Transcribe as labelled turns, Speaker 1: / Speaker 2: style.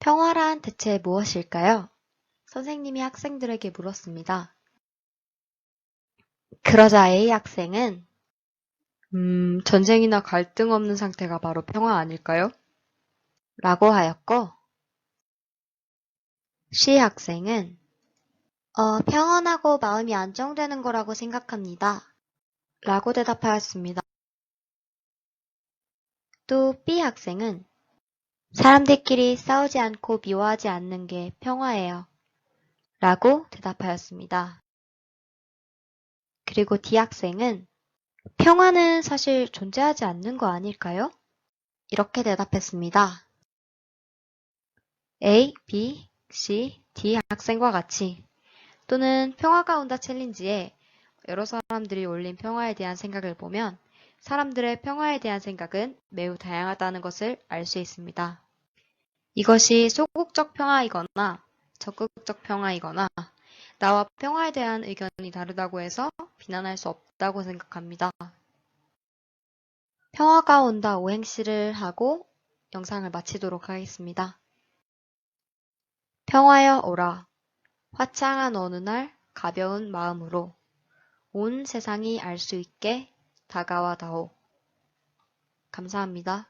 Speaker 1: 평화란 대체 무엇일까요? 선생님이 학생들에게 물었습니다. 그러자 A 학생은 음, 전쟁이나 갈등 없는 상태가 바로 평화 아닐까요? 라고 하였고, C 학생은 어, 평온하고 마음이 안정되는 거라고 생각합니다. 라고 대답하였습니다. 또 B 학생은 사람들끼리 싸우지 않고 미워하지 않는 게 평화예요. 라고 대답하였습니다. 그리고 D 학생은 평화는 사실 존재하지 않는 거 아닐까요? 이렇게 대답했습니다. A, B, C, D 학생과 같이 또는 평화가 온다 챌린지에 여러 사람들이 올린 평화에 대한 생각을 보면 사람들의 평화에 대한 생각은 매우 다양하다는 것을 알 수 있습니다. 이것이 소극적 평화이거나 적극적 평화이거나 나와 평화에 대한 의견이 다르다고 해서 비난할 수 없다고 생각합니다. 평화가 온다 오행시를 하고 영상을 마치도록 하겠습니다. 평화여 오라. 화창한 어느 날 가벼운 마음으로 온 세상이 알 수 있게 다가와 다오. 감사합니다.